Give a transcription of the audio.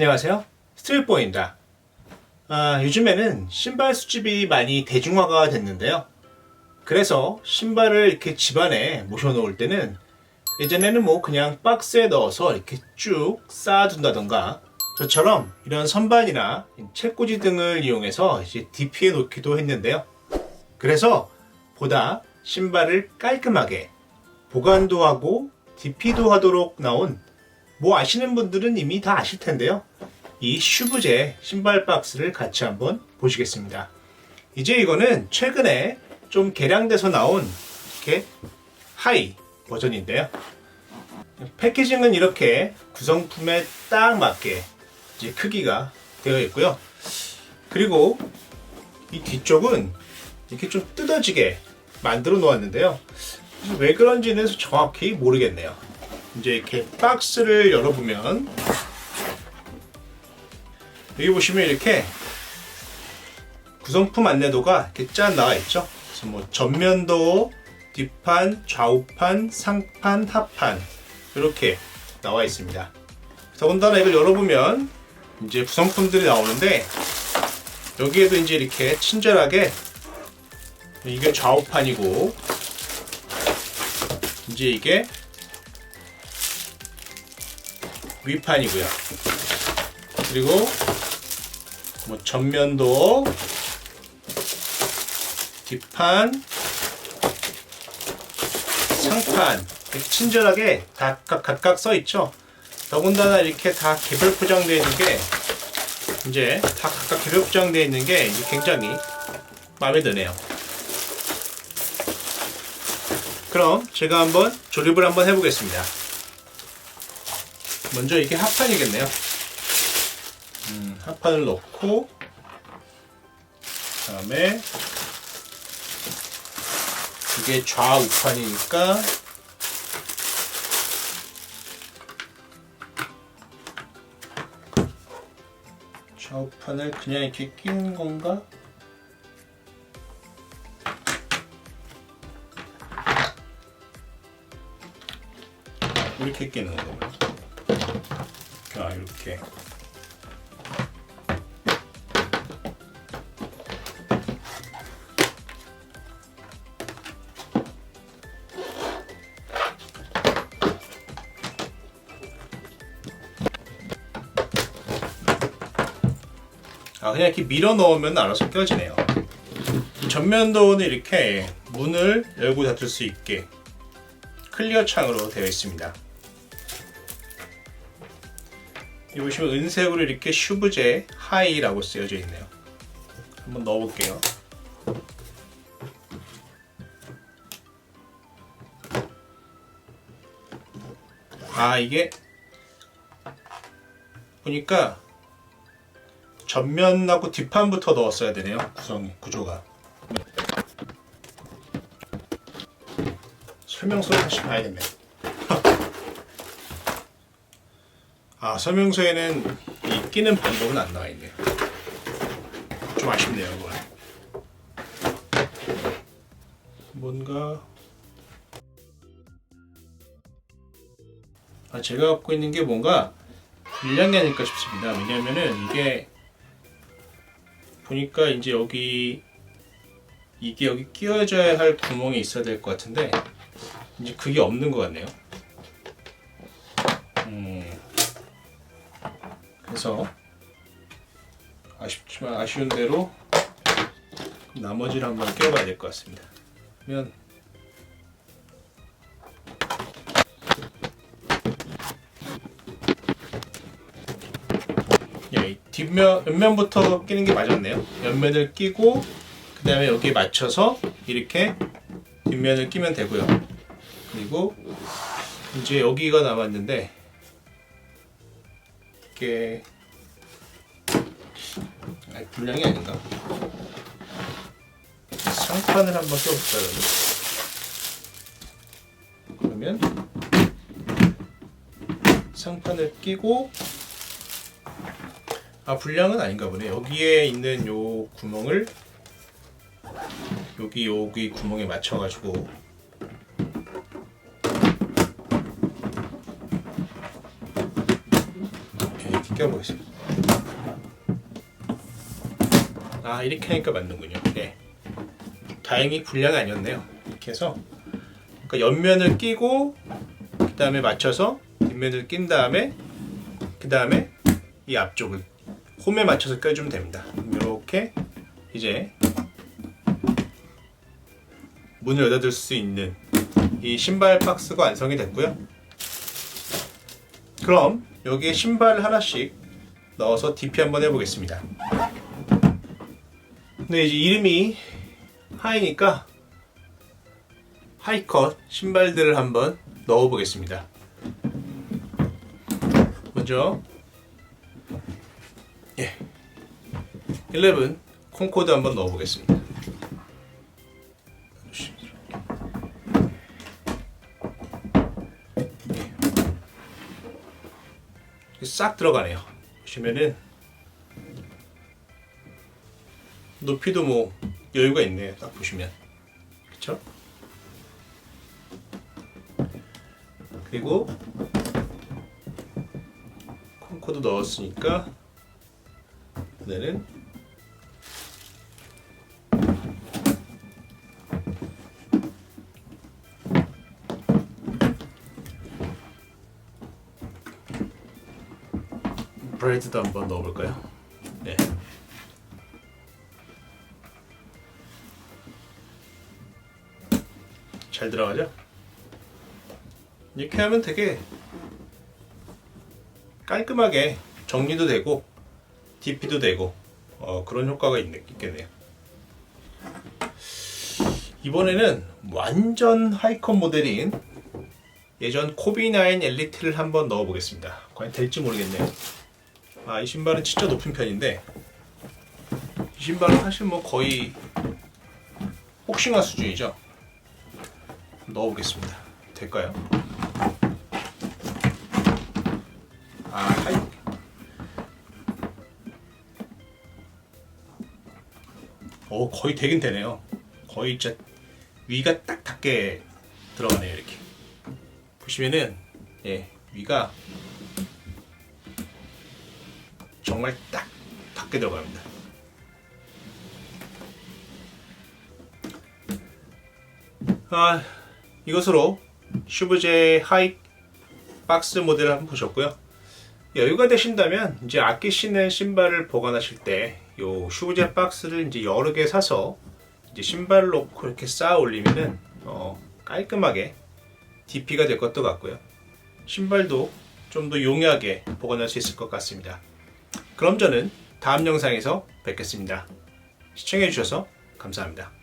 안녕하세요. 스트릿보입니다. 아, 요즘에는 신발 수집이 많이 대중화가 됐는데요. 그래서 신발을 이렇게 집안에 모셔놓을 때는 예전에는 뭐 그냥 박스에 넣어서 이렇게 쭉 쌓아둔다던가 저처럼 이런 선반이나 책꽂이 등을 이용해서 이제 DP에 놓기도 했는데요. 그래서 보다 신발을 깔끔하게 보관도 하고 DP도 하도록 나온 뭐 아시는 분들은 이미 다 아실 텐데요. 이 슈브제 신발 박스를 같이 한번 보시겠습니다. 이제 이거는 최근에 좀 개량돼서 나온 이렇게 하이 버전인데요. 패키징은 이렇게 구성품에 딱 맞게 이제 크기가 되어 있고요. 그리고 이 뒤쪽은 이렇게 좀 뜯어지게 만들어 놓았는데요. 왜 그런지는 정확히 모르겠네요. 이제 이렇게 박스를 열어보면 여기 보시면 이렇게 구성품 안내도가 이렇게 짠 나와 있죠. 그래서 뭐 전면도, 뒷판, 좌우판, 상판, 하판 이렇게 나와 있습니다. 더군다나 이걸 열어보면 이제 구성품들이 나오는데 여기에도 이제 이렇게 친절하게 이게 좌우판이고 이제 이게 위판이고요. 그리고 뭐 전면도 뒷판 상판 친절하게 다 각각, 각각 써 있죠. 더군다나 이렇게 다 개별 포장되어 있는 게 이제 다 각각 개별 포장되어 있는 게 굉장히 마음에 드네요. 그럼 제가 한번 조립을 한번 해보겠습니다. 먼저 이게 합판이겠네요. 음, 합판을 넣고 그다음에 이게 좌우판이니까 좌우판을 그냥 이렇게 끼는 건가? 이렇게 끼는 거구나. 아, 이렇게. 아, 그냥 이렇게 밀어 넣으면 알아서 껴지네요. 전면도는 이렇게 문을 열고 닫을 수 있게 클리어 창으로 되어 있습니다. 보시면 은색으로 이렇게 슈브제 하이라고 쓰여져 있네요. 한번 넣어볼게요. 아 이게 보니까 전면하고 뒷판부터 넣었어야 되네요. 구성이 구조가. 설명서를 다시 봐야겠네요. 아 설명서에는 이 끼는 방법은 안 나와 있네요. 좀 아쉽네요, 이거. 뭔가 아 제가 갖고 있는 게 뭔가 불량이 아닐까 싶습니다. 왜냐면은 이게 보니까 이제 여기 이게 여기 끼워져야 할 구멍이 있어야 될 것 같은데 이제 그게 없는 것 같네요. 음. 그래서 아쉽지만 아쉬운 대로 나머지를 한번 끼워봐야 될 것 같습니다. 그러면 예, 이 뒷면 옆면부터 끼는 게 맞았네요. 옆면을 끼고 그 다음에 여기에 맞춰서 이렇게 뒷면을 끼면 되고요. 그리고 이제 여기가 남았는데 이게 아니, 분량이 아닌가? 상판을 한번 써볼까요? 그러면 상판을 끼고 아 분량은 아닌가 보네. 여기에 있는 요 구멍을 여기 여기 구멍에 맞춰 가지고 아 이렇게 하니까 맞는군요. 예. 다행히 불량이 아니었네요. 이렇게 해서 그러니까 옆면을 끼고 그 다음에 맞춰서 뒷면을 낀 다음에 그 다음에 이 앞쪽을 홈에 맞춰서 껴주면 됩니다. 이렇게 이제 문을 열어둘 수 있는 이 신발 박스가 완성이 됐고요. 그럼 여기에 신발을 하나씩 넣어서 DP 한번 해보겠습니다. 근데 이제 이름이 하이니까 하이컷 신발들을 한번 넣어 보겠습니다. 먼저 예, 11 콩코드 한번 넣어 보겠습니다. 싹 들어가네요. 보시면은 높이도 뭐 여유가 있네요. 딱 보시면 그렇죠? 그리고 콩코드 넣었으니까 이번에는 브레이드도 한번 넣어볼까요? 네. 잘 들어가죠? 이렇게 하면 되게 깔끔하게 정리도 되고 DP도 되고 어, 그런 효과가 있, 있겠네요. 이번에는 완전 하이컷 모델인 예전 코비9 엘리트를 한번 넣어보겠습니다. 과연 될지 모르겠네요. 아, 이 신발은 진짜 높은 편인데 이 신발은 사실 뭐 거의 복싱화 수준이죠. 넣어보겠습니다. 될까요? 아, 하이. 오, 거의 되긴 되네요. 거의 진짜 위가 딱 닿게 들어가네요, 이렇게. 보시면은, 예, 위가 정말 딱 닿게 들어갑니다. 아, 이것으로 슈브제 하이 박스 모델을 한번 보셨고요. 여유가 되신다면 이제 아끼시는 신발을 보관하실 때 요 슈브제 박스를 이제 여러 개 사서 이제 신발을 놓고 이렇게 쌓아 올리면은 어, 깔끔하게 DP가 될 것도 같고요. 신발도 좀 더 용이하게 보관할 수 있을 것 같습니다. 그럼 저는 다음 영상에서 뵙겠습니다. 시청해주셔서 감사합니다.